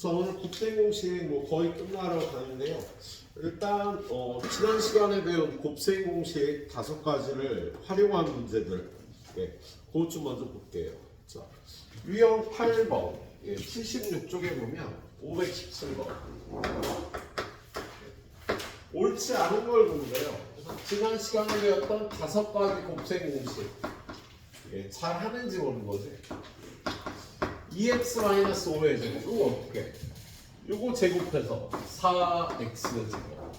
자 오늘 곱셈 공식 뭐 거의 끝나러 가는데요. 일단 어, 지난 시간에 배운 곱셈 공식 다섯 가지를 활용한 문제들, 예, 그것 좀 먼저 볼게요. 자 유형 8번, 예, 76쪽에 보면 517번. 옳지 않은 걸 보는데요. 그래서 지난 시간에 배웠던 다섯 가지 곱셈 공식, 예, 잘 하는지 보는 거지. 2x-5의 제곱. 이거 어떻게 요거 제곱해서 4x 제곱.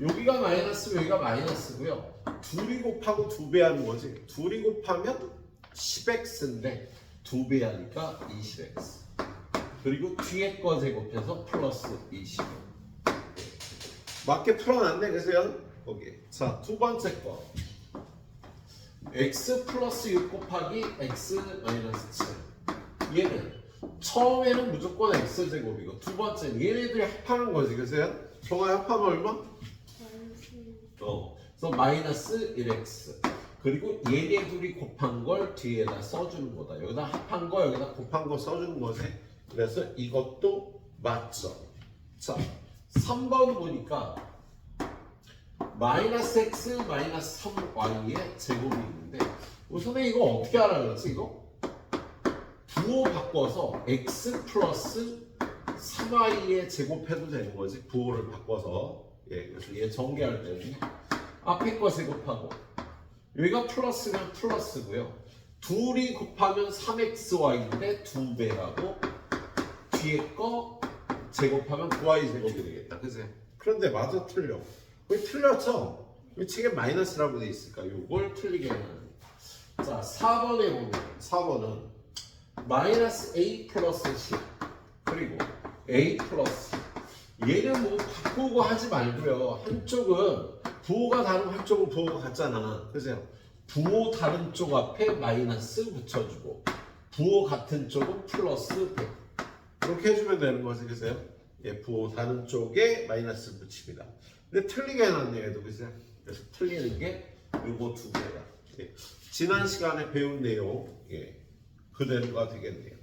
여기가 마이너스 여기가 마이너스고요. 둘이 곱하고 두 배 하는 거지. 둘이 곱하면 10x인데 두 배 하니까 20x 그리고 뒤에 거 제곱해서 플러스 25 맞게 풀어놨네 그래서요 거기 자 두 번째 거. x 플러스 6 곱하기 x 마이너스 7 얘는 처음에는 무조건 x 제곱이고 두 번째 얘네들이 합하는 거지. 그래서 정화 합하면 얼마? 어, 그래서 마이너스 1x 그리고 얘네 둘이 곱한 걸 뒤에다 써주는 거다. 여기다 합한 거 여기다 곱한 거 써주는 거지. 그래서 이것도 맞죠. 자 3번 보니까 마이너스 x 마이너스 3y의 제곱이 있는데 우선에 이거 어떻게 알아 그렇지 이거? 부호 바꿔서 x 플러스 3y에 제곱해도 되는 거지 부호를 바꿔서. 예 그래서 얘 전개할 때는 앞에 거 제곱하고 여기가 플러스면 플러스고요. 둘이 곱하면 3xy인데 두 배라고 뒤에 거 제곱하면 9y 제곱이 되겠다. 그지? 그런데 맞아 틀려. 왜 틀렸죠 왜 책에 마이너스라고 돼 있을까 요걸 틀리게 하는 자 4번에 보면 4번은 마이너스 a 플러스 10 그리고 a 플러스 얘는 뭐 바꾸고 하지 말고요. 한쪽은 부호가 다른 한쪽은 부호가 같잖아. 그죠? 부호 다른 쪽 앞에 마이너스 붙여주고 부호 같은 쪽은 플러스 100 이렇게 해주면 되는 거지 그죠? 예, 부호 다른 쪽에 마이너스 붙입니다. 근데 틀리게 해놨네 얘도 그죠? 그래서 틀리는 게 요거 두 개다. 예. 지난 시간에 배운 내용 예. 그대로가 되겠네요.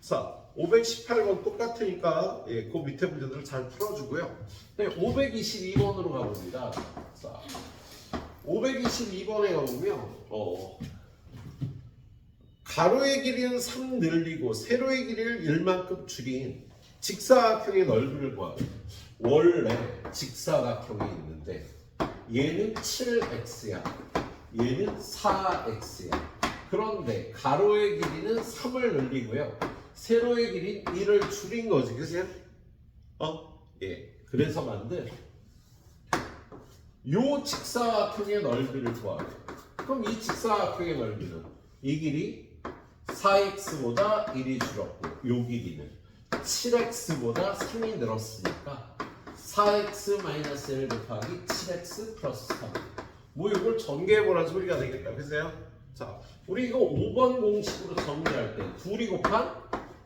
자, 518번 똑같으니까 예, 그 밑에 문제들을 잘 풀어주고요. 네, 522번으로 가봅니다. 자, 522번에 가보면 어, 가로의 길이는 3 늘리고 세로의 길이를 1만큼 줄인 직사각형의 넓이를 구하고 원래 직사각형이 있는데 얘는 7x야 얘는 4x야 그런데 가로의 길이는 3을 늘리고요. 세로의 길이는 1을 줄인 거지. 그죠? 어? 예. 그래서 만든 요 직사각형의 넓이를 구하래. 그럼 이 직사각형의 넓이는 이 길이 4x보다 1이 줄었고 요 길이는 7x보다 3이 늘었으니까 4x 마이너스 1 곱하기 7x 플러스 3. 뭐 이걸 전개해보라 소리가 되겠다. 그죠? 자, 우리 이거 5번 공식으로 정리할 때 둘이 곱한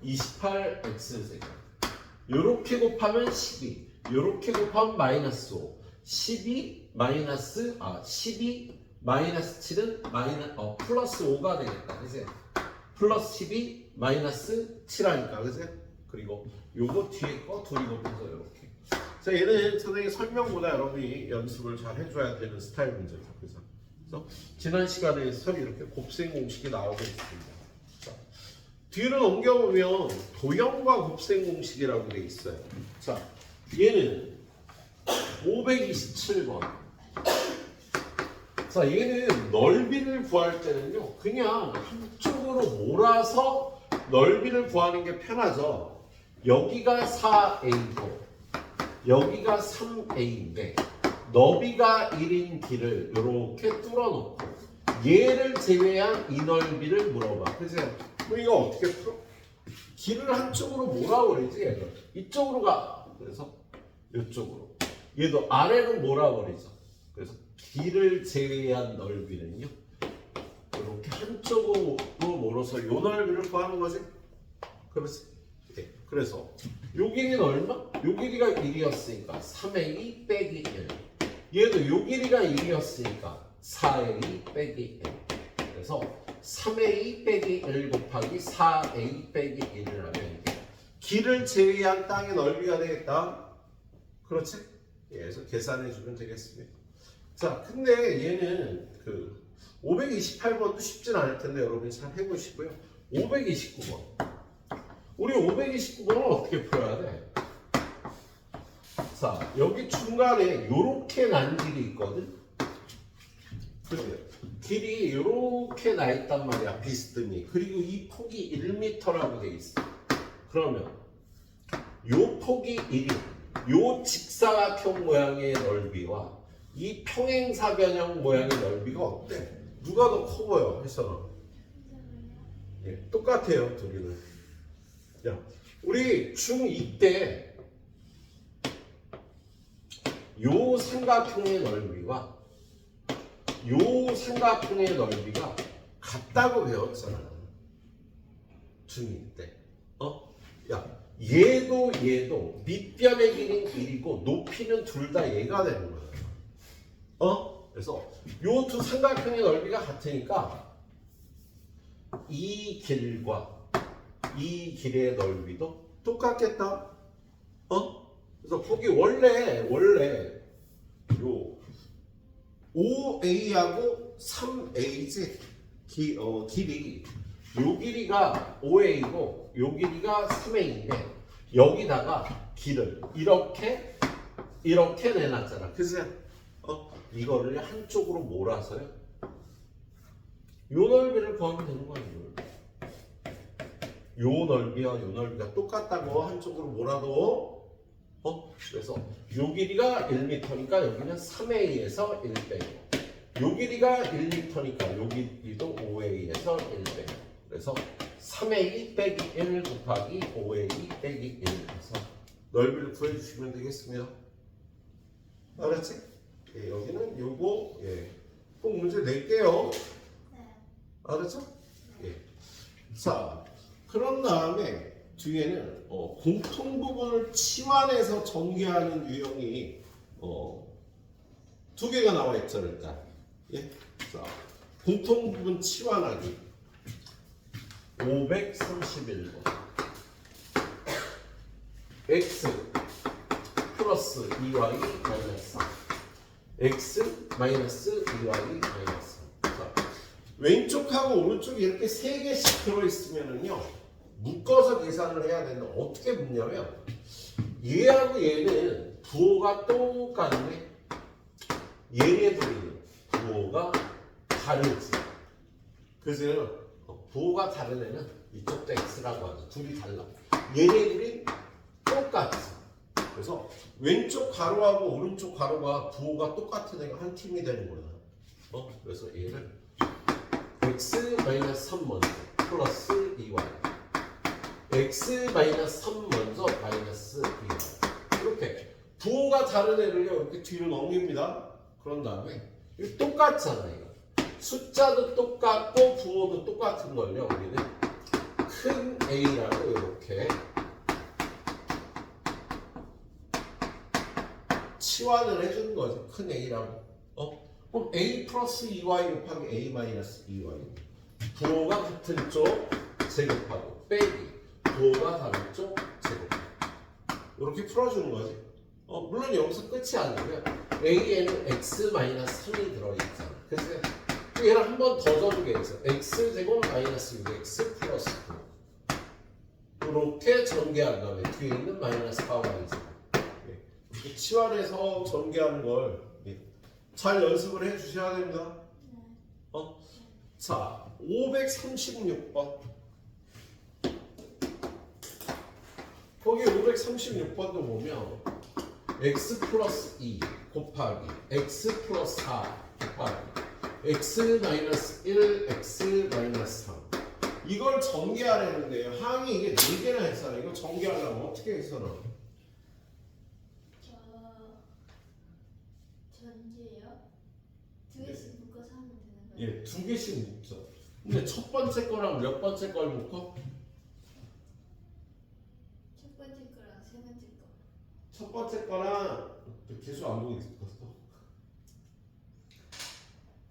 28x 제곱 요렇게 곱하면 12 요렇게 곱하면 마이너스 5 12 마이너스 아 12 마이너스 7은 마이너 어 플러스 5가 되겠다. 그지? 플러스 12 마이너스 7 하니까 그지? 그리고 요거 뒤에 거 둘이 곱해서 이렇게. 자 얘는 선생님 설명보다 여러분이 연습을 잘 해줘야 되는 스타일 문제죠. 그래서 그래서 지난 시간에 설 이렇게 곱셈 공식이 나오고 있습니다. 자, 뒤를 넘겨보면 도형과 곱셈 공식이라고 돼 있어요. 자, 얘는 527번. 자, 얘는 넓이를 구할 때는요, 그냥 한쪽으로 몰아서 넓이를 구하는 게 편하죠. 여기가 4a고, 여기가 3a인데, 너비가 1인 길을 이렇게 뚫어놓고 얘를 제외한 이 넓이를 물어봐. 그래서 뭐 이거 어떻게 풀어? 길을 한쪽으로 몰아버리지 얘를 이쪽으로 가. 그래서 이쪽으로. 얘도 아래로 몰아버리죠. 그래서 길을 제외한 넓이는요. 이렇게 한쪽으로 몰아서 이 넓이를 구하는 거지. 그렇지. 네. 그래서 요 길이는 얼마? 요 길이가 1이었으니까 3a 빼기 1. 얘도 요 길이가 1이었으니까 4a 빼기 1 그래서 3a 빼기 1 곱하기 4a 빼기 1을 하면 이게 길을 제외한 땅의 넓이가 되겠다. 그렇지? 예, 그래서 계산해 주면 되겠습니다. 자, 근데 얘는 그 528번도 쉽진 않을 텐데 여러분이 잘 해보시고요. 529번. 우리 529번은 어떻게 풀어야 돼? 자, 여기 중간에 요렇게 난 길이 있거든? 그죠? 길이 이렇게 나 있단 말이야 비스듬히 그리고 이 폭이 1m라고 돼 있어 그러면 요 폭이 1이 요 직사각형 모양의 넓이와 이 평행사변형 모양의 넓이가 어때? 누가 더 커 보여 해서는 예, 똑같아요 둘이는 야 우리 중2 때 요 삼각형의 넓이와 요 삼각형의 넓이가 같다고 배웠잖아. 중2 때. 어? 야, 얘도 얘도 밑변의 길이는 1이고 높이는 둘 다 얘가 되는 거야. 어? 그래서 요 두 삼각형의 넓이가 같으니까 이 길과 이 길의 넓이도 똑같겠다. 어? 그래서 거기 원래 원래 요 5A하고 3A지 기, 어, 길이 요 길이가 5A고 요 길이가 3A인데 여기다가 길을 이렇게 이렇게 내놨잖아 그지? 어, 이거를 한쪽으로 몰아서요 요 넓이를 구하면 되는 거야 요 넓이 요 넓이와 요 넓이가 똑같다고 한쪽으로 몰아도 어? 그래서 요 길이가 1m니까 여기는 3A에서 1 빼고 요 길이가 1m니까 요 길이도 5A에서 1 빼고 그래서 3A 빼기 1 곱하기 5A 빼기 1 해서 넓이를 구해주시면 되겠습니다 알았지? 예, 여기는 요거 예, 꼭 문제 낼게요 알았죠? 예. 자, 그런 다음에 뒤에는 어, 공통 부분을 치환해서 전개하는 유형이 어, 두 개가 나와 있죠, 일단. 예? 자, 공통 부분 치환하기. 531번. x 플러스 2y 마이너스 3. x 마이너스 2y 마이너스 3. 자, 왼쪽하고 오른쪽이 이렇게 세 개씩 들어있으면은요, 묶어서 계산을 해야 되는데, 어떻게 묶냐면, 얘하고 얘는 부호가 똑같네. 얘네들은 부호가 다르지. 그래서 어, 부호가 다른 애는 이쪽도 x라고 하죠. 둘이 달라. 얘네들이 똑같지. 그래서 왼쪽 가로하고 오른쪽 가로가 부호가 똑같은 애가 한 팀이 되는 거야. 어? 그래서 얘를 x 마이너스 3 먼저 플러스 2y x 마이너스 3 먼저 마이너스 2y 이렇게 부호가 다른 애를요 이렇게 뒤로 넘깁니다. 그런 다음에 이거 똑같잖아 이거 숫자도 똑같고 부호도 똑같은 걸요 우리는. 큰 A라고 이렇게 치환을 해주는 거죠. 큰 A라고. 어? 그럼 A 플러스 2y 곱하기 A 마이너스 2y 부호가 같은 쪽 제곱하고 빼기 다른 쪽 제곱하고 이렇게 풀어주는 거지. 어, 물론 여기서 끝이 아니고요. A에는 x 마이너스 3이 들어있잖아. 그래서 또 얘를 한 번 더 적게 해서 x 제곱 마이너스 6x 플러스 9 이렇게 전개한 다음에 뒤에 있는 마이너스 4y 제곱 예, 치환해서 전개하는 걸잘 연습을 해 주셔야 됩니다. 어? 자, 536번. 거기 536번도 보면 x 플러스 2 곱하기 x 플러스 4 곱하기 x 마이너스 1 x 마이너스 3 이걸 전개하려는데요. 항이 이게 4개나 했잖아요. 이거 전개하려면 어떻게 했어요? 저 전지예요? 두 개씩 묶어서 하면 되는 거예요? 예, 두 개씩 묶죠. 근데 첫 번째 거랑 몇 번째 걸 묶어? 첫 번째 거랑 세 번째 거. 첫 번째 거랑 계속 안 보고 있었어.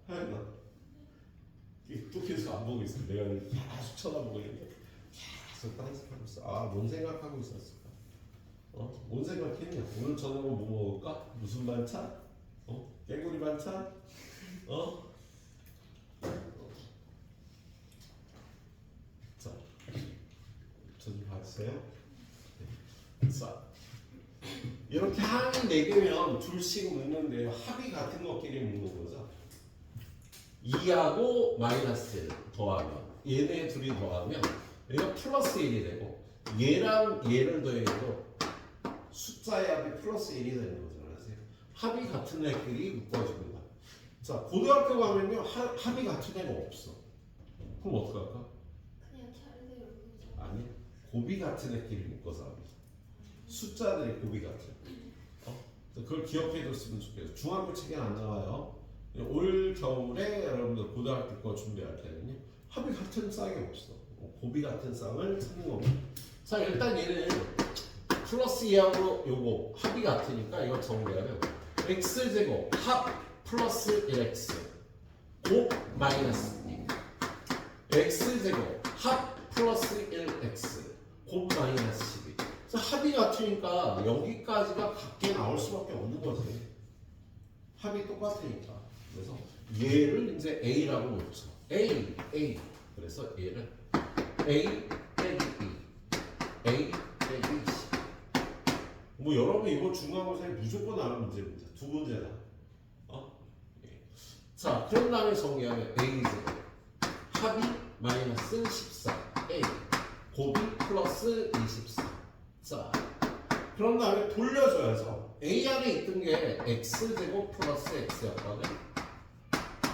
하였나? 또 계속 안 보고 있어. 내가 계속 쳐다보고 있는데 계속 딴짓하고 있어. 아, 뭔 생각하고 있었을까? 어? 뭔 생각했냐? 오늘 저녁은 뭐 먹을까? 무슨 반찬? 어? 깨구리 반찬? 어? 자, 저좀 봤어요? 네. 자, 이렇게 항이 네 개면 둘씩 묻는데요. 합이 같은 것끼리 묻는 거죠. 2하고 마이너스 1 더하면 얘네 둘이 더하면 얘가 플러스 1이 되고 얘랑 얘를 더해도 숫자의 합이 플러스 1이 되는 거잖아요. 합이 같은 애끼리 묶어줍니다. 자, 고등학교 가면요. 하- 합이 같은 애가 없어. 그럼 어떡할까? 그냥 보자. 아니, 곱이 같은 애끼리 묶어서 합니다. 숫자들이 곱이 같은. 어? 그래서 그걸 기억해 뒀으면 좋겠어요. 중학교 책에 안 나와요. 올 겨울에 여러분들 고등학교 거 준비할 때는요. 합이 같은 쌍이 없어. 어, 곱이 같은 쌍을 찾는 겁니다. 자 일단 얘는 플러스 2하고 요거 합이 같으니까 이거 정리하면 x제곱 합 플러스 1x 곱 마이너스 2 x제곱 합 플러스 1x 곱 마이너스 12 그래서 합이 같으니까 여기까지가 같게 나올 수밖에 없는 거지 합이 똑같으니까. 그래서 얘를 이제 a라고 놓죠 a a. 그래서 얘를 a 빼기 b a 빼기 c 뭐 여러분 이거 중간고사에 무조건 나는 문제입니다. 두 문제다. 어? 자, 그런 다음에 정리하면 A제곱. 합이 마이너스 14 A. 곱이 플러스 24 자, 그런 다음에 돌려줘야죠 A 안에 있던 게 X제곱 플러스 X였거든.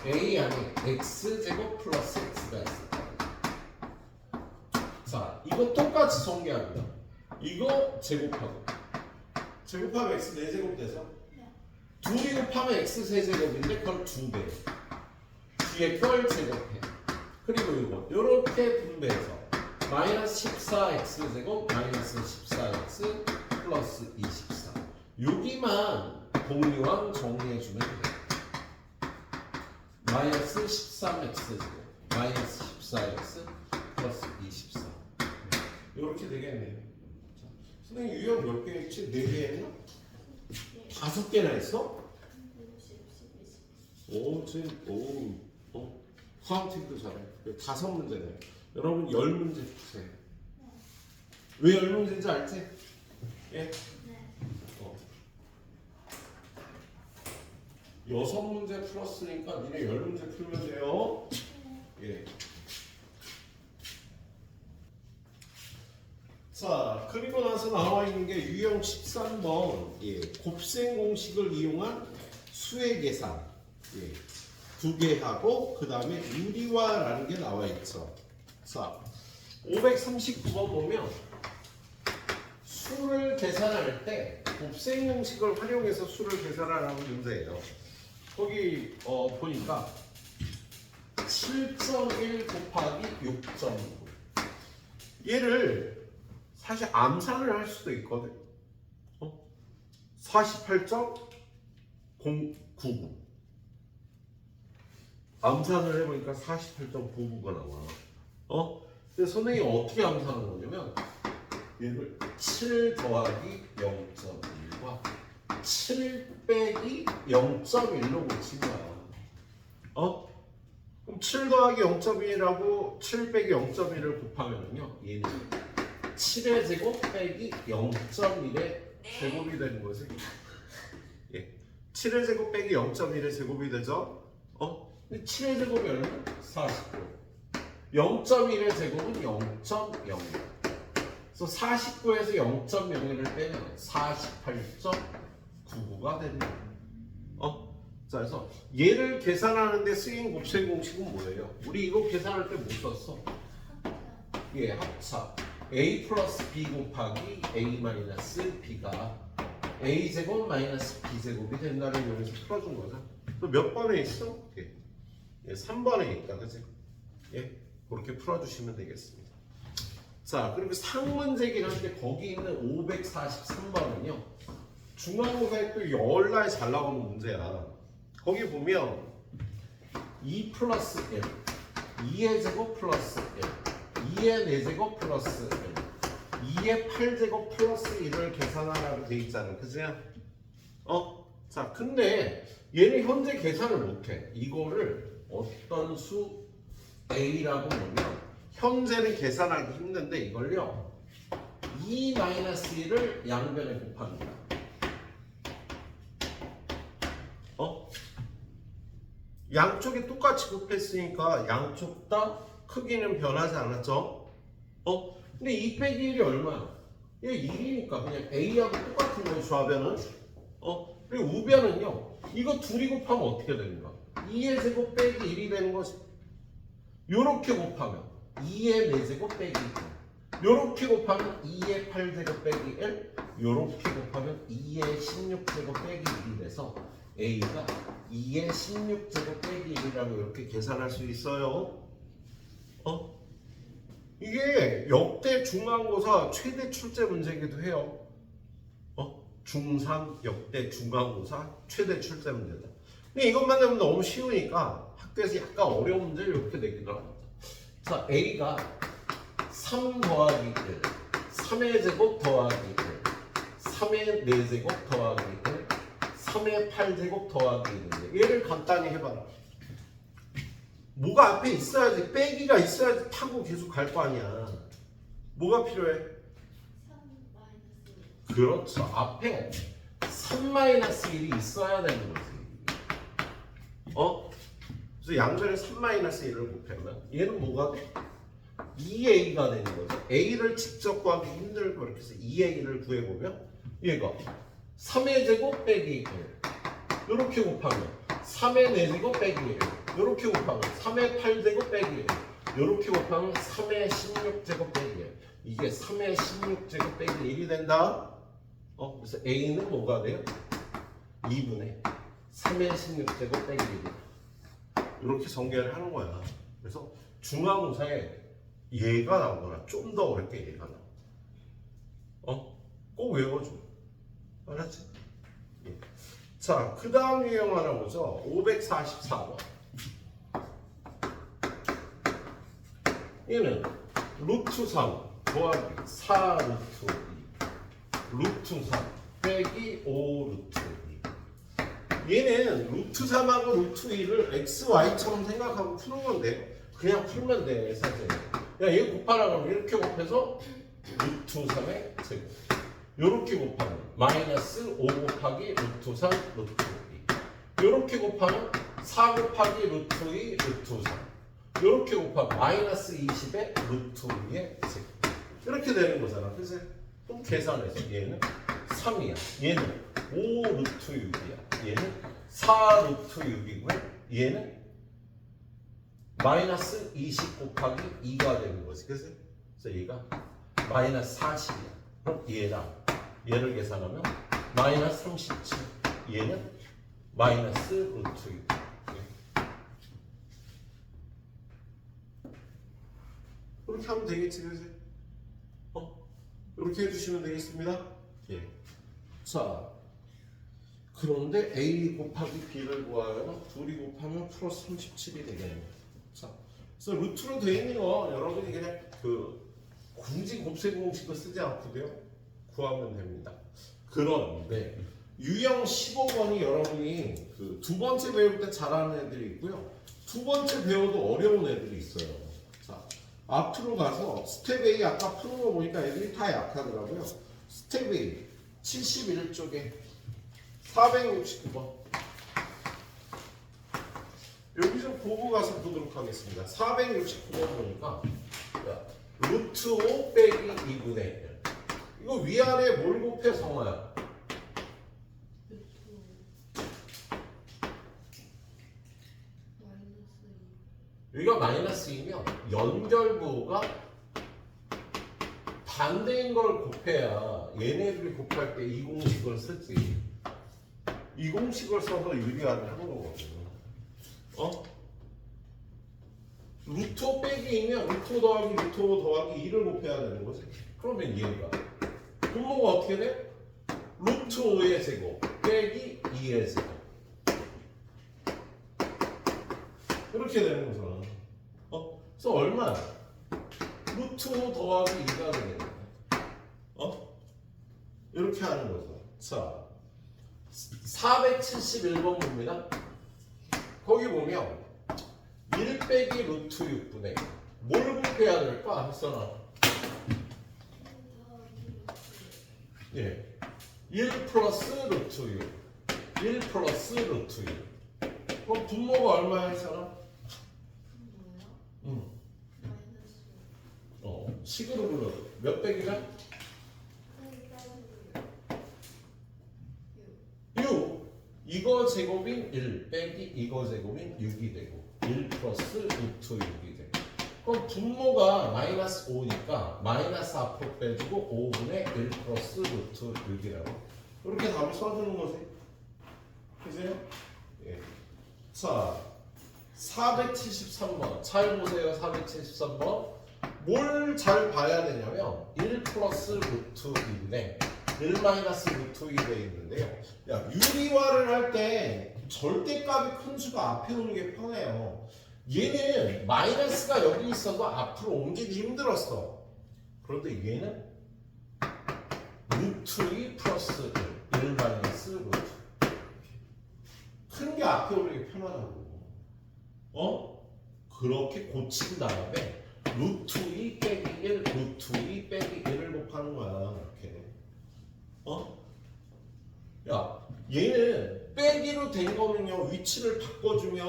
A 안에 X제곱 플러스 X가 있었거든. 자, 이거 똑같이 정리합니다. 이거 제곱하고. 제곱하면 x 4제곱 돼서? 둘이 곱하면 x 세제곱인데 그걸 두 배. 뒤에 걸 제곱해. 그리고 이거 이렇게 분배해서 마이너스 14x 제곱 마이너스 14x 플러스 24. 여기만 공유왕 정리해주면 돼. 마이너스 13x 제곱 마이너스 14x 플러스 24. 이렇게 되겠네요. 자, 선생님 유형 몇 개 했지? 4개 했나? 다섯 개나 했어? 60, 10, 20. 오, 지금 오, 어? 카운팅도 잘해. 다섯 문제네. 여러분 열 문제 주세요. 왜 열 문제인지 알지? 예. 네. 어. 여섯 문제 풀었으니까 니네 열 문제 풀면 돼요. 예. 자, 그리고 나서 나와 있는 게 유형 13번 예, 곱셈 공식을 이용한 수의 계산 예, 두개 하고 그 다음에 유리화라는 게 나와 있죠. 자, 539번 보면 수를 계산할 때 곱셈 공식을 활용해서 수를 계산하라는 문제예요. 거기 어, 보니까 7.1 곱하기 6.9 얘를 사실 암산을 할 수도 있거든. 어? 48.099 암산을 해보니까 48.99가 나와. 어? 근데 선생님이 어떻게 암산한 거냐면 얘를 7 더하기 0.1과 7 빼기 0.1로 고친 거야. 어? 그럼 7 더하기 0.1하고 7 빼기 0.1을 곱하면요 얘는 7의 제곱 빼기 0.1의 제곱이 되는 거지. 예. 7의 제곱 빼기 0.1의 제곱이 되죠. 어? 근데 7의 제곱이 얼마? 49. 0.1의 제곱은 0.0. 그래서 49에서 0.01을 빼면 48.99가 됩니다. 어? 자, 그래서 얘를 계산하는데 쓰인 곱셈 공식은 뭐예요? 우리 이거 계산할 때뭐 썼어? 예, 합차. a 플러스 b 곱하기 a 마이너스 b가 a 제곱 마이너스 b 제곱이 된다는 이유에서 풀어준 거죠. 또 몇 번에 있어? 예, 예 3번에 있다, 그지? 예, 그렇게 풀어주시면 되겠습니다. 자, 그리고 상문제긴 한데 거기 있는 543번은요. 중간고사에 또 열날 잘 나오는 문제야. 거기 보면 2 플러스 1, 2의 제곱 플러스 1, 2의 4제곱 플러스 2의 8제곱 플러스 1을 계산하라고 돼 있잖아. 그지? 어? 자, 근데 얘는 현재 계산을 못해. 이거를 어떤 수 A라고 보면 현재는 계산하기 힘든데 이걸요. 2-1을 양변에 곱합니다. 어? 양쪽이 똑같이 곱했으니까 양쪽 다 크기는 변하지 않았죠? 어? 근데 2 빼기 1이 얼마야? 얘 1이니까 그냥 A하고 똑같은 거예요, 좌변은. 어? 그리고 우변은요, 이거 둘이 곱하면 어떻게 되는가? 2의 제곱 빼기 1이 되는 거지. 요렇게 곱하면 2의 4제곱 빼기 1. 요렇게 곱하면 2의 8제곱 빼기 1. 요렇게 곱하면 2의 16제곱 빼기 1이 돼서 A가 2의 16제곱 빼기 1이라고 이렇게 계산할 수 있어요. 어? 이게 역대 중간고사 최대 출제 문제이기도 해요. 어? 중3 역대 중간고사 최대 출제 문제다. 근데 이것만 되면 너무 쉬우니까 학교에서 약간 어려운 문제를 이렇게 내기도 합니다. 자, A가 3 더하기 1, 3의 제곱 더하기 1, 3의 4제곱 더하기 1, 3의 8제곱 더하기 1인데 얘를 간단히 해봐라. 뭐가 앞에 있어야지 빼기가 있어야지 타고 계속 갈 거 아니야. 뭐가 필요해? 3 마이너스 그렇죠. 앞에 3-1이 있어야 되는 거지. 어? 그래서 양변에 3-1을 곱하면 얘는 뭐가 돼? 2a가 되는 거죠. a를 직접 구하기 힘들고 이렇게 해서 2a를 구해보면 얘가 3의 제곱 빼기 1 이렇게 곱하면 3의 4제곱 빼기 1 이렇게 곱하면 3의 8제곱 빼기 1 이렇게 곱하면 3의 16제곱 빼기 1 이게 3의 16제곱 빼기 1이 된다. 어, 그래서 a는 뭐가 돼요? 2분의 3의 16제곱 빼기 1 이렇게 전개를 하는 거야. 그래서 중앙고사에 얘가 나오거나 좀 더 어렵게 얘가 나와. 어? 꼭 외워줘. 알았지? 예. 자, 그 다음 유형 하나 보죠. 544번. 얘는 루트 3 더하기 4 루트 2 루트 3 빼기 5 루트 2 얘는 루트 3하고 루트 2를 x, y처럼 생각하고 푸는 건데 그냥 풀면 돼 사실. 야얘 곱하라 그러면 이렇게 곱해서 루트 3의 제곱 요렇게 곱하면 마이너스 5 곱하기 루트 3 루트 2 요렇게 곱하면 4 곱하기 루트 2 루트 3 이렇게 곱하면 마이너스 20의 루트 2의 제곱 이렇게 되는 거잖아 그래서 좀 계산해서 얘는 3이야. 얘는 5 루트 6이야 얘는 4 루트 6이고요 얘는 마이너스 20 곱하기 2가 되는 거지 그래서 얘가 마이너스 40이야 그럼 얘랑 얘를 계산하면 마이너스 37 얘는 마이너스 루트 6 그렇게 하면 되겠지, 그지? 어? 이렇게 해주시면 되겠습니다. 예. 자, 그런데 A 곱하기 B를 구하여 둘이 곱하면 플러스 37이 되겠네요. 자, 그래서 루트로 되어 있는 거 여러분이 그냥 그 굳이 곱셈 공식을 쓰지 않고도요 구하면 됩니다. 그런데 유형 15번이 여러분이 그 두 번째 배울 때 잘하는 애들이 있고요. 두 번째 배워도 어려운 애들이 있어요. 자, 앞으로 가서 스텝 A 아까 푸는 거 보니까 애들이 다 약하더라고요. 스텝 A 71쪽에 469번 여기 좀 보고 가서 보도록 하겠습니다. 469번 보니까 야, 루트 5 빼기 2분의 1 이거 위아래 뭘 곱해 성화야? 여기가 마이너스이면 연결부호가 반대인 걸 곱해야 얘네들이 곱할 때 이 공식을 쓰지. 이 공식을 써서 유리화를 하는 거거든. 어? 루트 5 빼기이면 루트 5 더하기 루트 5 더하기 2를 곱해야 되는 거지. 그러면 얘가 분모가 어떻게 돼? 루트 5의 제곱 빼기 2의 제곱. 이렇게 되는 거잖아. 어? 그래서 얼마야? 루트 5 더하기 2가 되겠네. 어? 이렇게 하는 거죠. 자, 471번 봅니다. 거기 보면 1 빼기 루트 6분의 뭘 곱해야 될까? 햇선아. 예. 1 플러스 루트 6. 1 플러스 루트 6. 그럼 분모가 얼마야? 뭐야? 응. 어, 식으로 불러. 몇 빼기가? 6. 이거 제곱인 1 빼기 이거 제곱인 6이 되고 1 플러스 루트 6이 되고. 그럼 분모가 마이너스 5니까 마이너스 앞으로 빼주고 5분의 1 플러스 루트 6이라고. 이렇게 답을 써주는 거지. 그죠? 예. 자 473번. 잘 보세요 473번. 뭘 잘 봐야 되냐면 1 플러스 루트 2인데 1 마이너스 루트 2돼 있는데요. 야, 유리화를 할 때 절대값이 큰 수가 앞에 오는 게 편해요. 얘는 마이너스가 여기 있어도 앞으로 옮기기 힘들었어. 그런데 얘는 루트 2 플러스 1, 1 마이너스 루트. 큰 게 앞에 오는 게 편하다고. 어? 그렇게 고친 다음에 루트 2 빼기 1, 루트 2 빼기 1을 곱하는 거야. 이렇게. 어? 야, 얘는 빼기로 된 거는요, 위치를 바꿔주면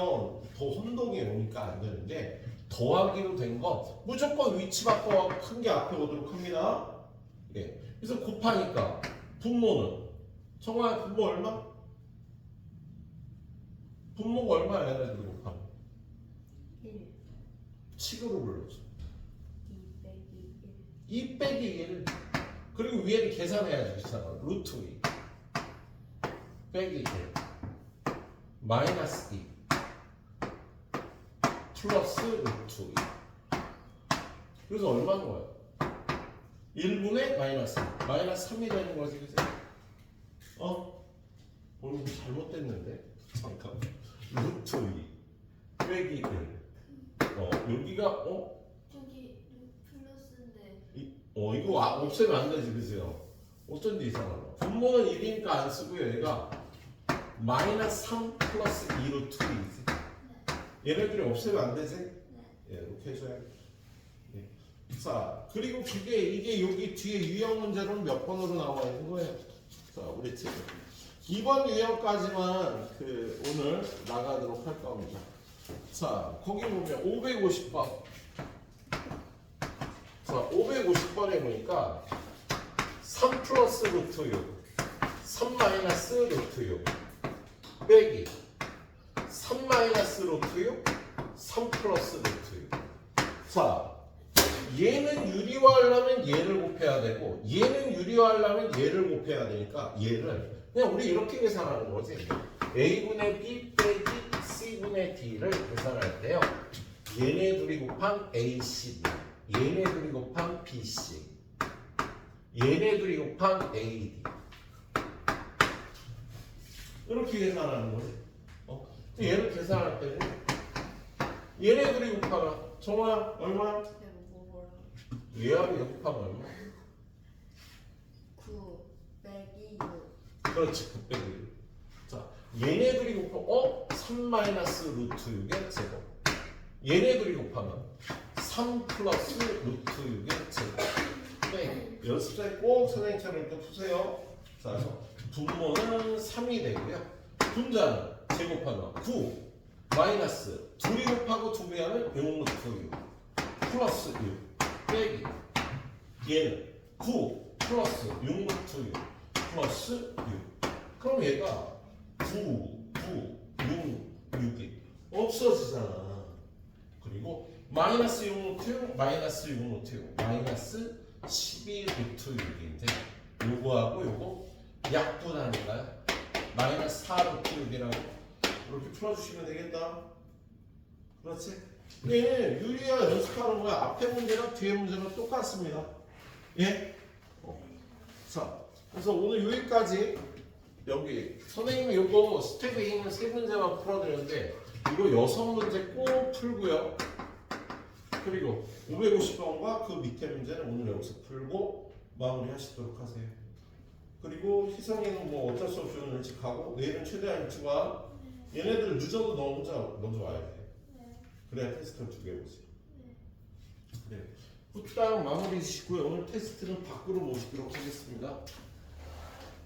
더 혼동이 오니까 안 되는데, 더하기로 된 거, 무조건 위치 바꿔 큰 게 앞에 오도록 합니다. 예. 그래서 곱하니까, 분모는, 정말 분모 얼마? 분모가 얼마야, 얘네들 곱하면? 1 식으로 불러줘. 2 빼기 2 빼기 1 그리고 위에는 계산해야지 루트 2 빼기 1 마이너스 2 플러스 루트 2 그래서 얼마인 거야? 1분의 마이너스 2 마이너스 3이 되는 거지 그지? 어? 뭐 잘못됐는데? 잠깐 루트 2 빼기 1 어, 여기가 어? 저기 플러스인데 이, 어 이거 아, 없애면 안 되지 그죠? 어쩐지 이상하다 분모는 1이니까 안 쓰고요 얘가 마이너스 3 플러스 2로 2이지? 얘네들이 없애면 안 되지? 예, 이렇게 해줘야 예. 자 그리고 그게 이게 여기 뒤에 유형 문제로는 몇 번으로 나와 있는 거예요? 자 우리 지금. 이번 유형까지만 그 오늘 나가도록 할 겁니다. 자 거기 보면 550번. 자, 550번에 보니까 3 플러스 루트 6, 3 마이너스 루트 6, 빼기 3 마이너스 루트 6, 3 플러스 루트 6. 자, 얘는 유리화하려면 얘를 곱해야 되고, 얘는 유리화하려면 얘를 곱해야 되니까 얘를 그냥 우리 이렇게 계산하는 거지. a분의 b 빼기 c분의 d를 계산할 때요. 얘네 둘이 곱한 ac, 얘네 둘이 곱한 bc, 얘네 둘이 곱한 ad. 이렇게 계산하는 거지. 어? 얘를 계산할 때는 얘네 둘이 곱하면 정아 얼마? 얘하고 얘 곱하면 얼마? 9 빼기 6 그렇지 900일. 자 얘네 둘이 곱하면 어? 3 마이너스 루트 6의 제곱. 얘네 둘이 곱하면 3 플러스 루트 6의 제곱. 네. 연습생 꼭 선생님처럼 이렇게 푸세요. 자, 분모는 3이 되고요. 분자는 제곱하면 9 마이너스 둘이 곱하고 두배 하면 6 루트 6 플러스 6 빼기 얘는 9 플러스 6 루트 6 플러스 6 그럼 얘가 9 9 6 6이 없어지잖아. 그리고 마이너스 6 루트 6 마이너스 6 루트 6 마이너스 12 루트 6인데 요거하고 요거 약분하니까요 마이너스 4 루트 6이라고 이렇게 풀어주시면 되겠다 그렇지? 예, 유리와 연습하는 거야 앞에 문제랑 뒤에 문제랑 똑같습니다 예? 어. 자 그래서 오늘 여기까지 여기 선생님이 요거 스텝에 있는 세 문제만 풀어드렸는데 이거 여섯 문제 꼭 풀고요 그리고 550번과 그 밑에 문제는 오늘 여기서 풀고 마무리 하시도록 하세요. 그리고 희성이는 뭐 어쩔 수 없이 오늘 일찍 가고 내일은 최대한 일찍 와. 얘네들 늦어도 너 혼자 먼저 와야 돼. 네. 그래야 테스트를 두 개 보지. 네. 후딱 마무리 짓고요. 오늘 테스트는 밖으로 모시도록 하겠습니다.